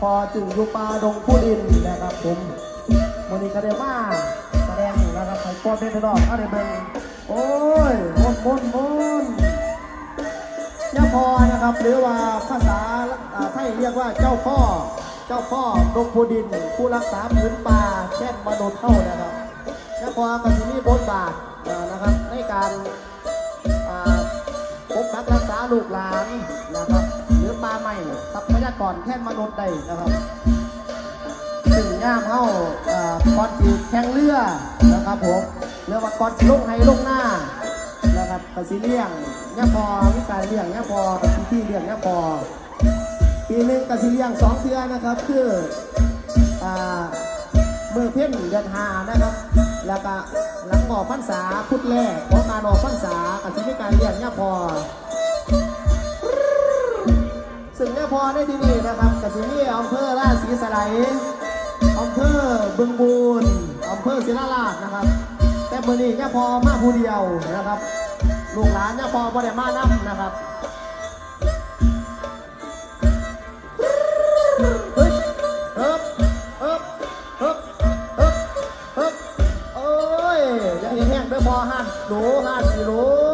พอจึงอยู่ป่าดงผู้ดินนะครับผมวันนี้ก็ได้มาแสดงอยู่นะครับไข่ปอดเพชรดอกอาได้เบิ่งโอ้ยมนมนมนเนี่ยพอนะครับ หรือว่าภาษาไทยเรียกว่าเจ้าพ่อ เจ้าพ่อดงผู้ดิน ผู้รักษาพื้นป่าแช่นมนุษย์เท่านะครับเนี่ยพอกับที่นี่บทบาทอ่านะครับในการอ่าปกปักรักษาลูกหลานนะครับหรือป่าไม้ทรัพยากรแท่นมนุษย์ได้นะครับซึ่งย่ามเข้าก่อนที่แข่งเรือนะครับผมเรือว่าก่อนที่ลงในลงหน้านะครับกระสิเลี้ยงย่าพอวิการเลี้ยงย่าพอพิธีเลี้ยงย่าพอปีหนึ่งกระสิเลี้ยงสองเทือนะครับ คือมือเพ่นเดือนหานะครับ แล้วก็หลังออกพรรษาพุธแรกของการออกพรรษาอาจจะมีการเรียนย่าพอซึ่งย่าพอ ในที่นี้นะครับกสิมีอำเภอราชสีสไลยอำเภอบึงบูนอำเภอศิลาลาดนะครับ แต่เมื่อนี้ย่พอมาผู้เดียวนะครับลูกหลานย่าพอบ่ได้มานํนะครับเฮ้ยเอิบเอิบเอิบเอิบเอิบโอ้ยอย่าเห็นแห้งเด้อพอหันหนูหันสิหนู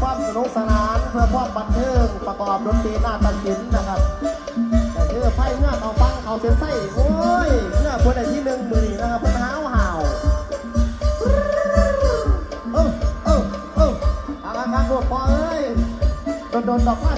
ความสนุกสนานเพื่อความบันเทิงประกอบดนตรีนาฏศิลป์นะครับแต่เือไพ่เงื่อเอาฟังเอาเส้นไส้โอ้ยเงื่อคนไหนที่หนึ่งมือนี่นะครับเพิ่นห้าวห่าวเออเออเอออางการรวบพอเอ้ยโดนโดนดอกว่า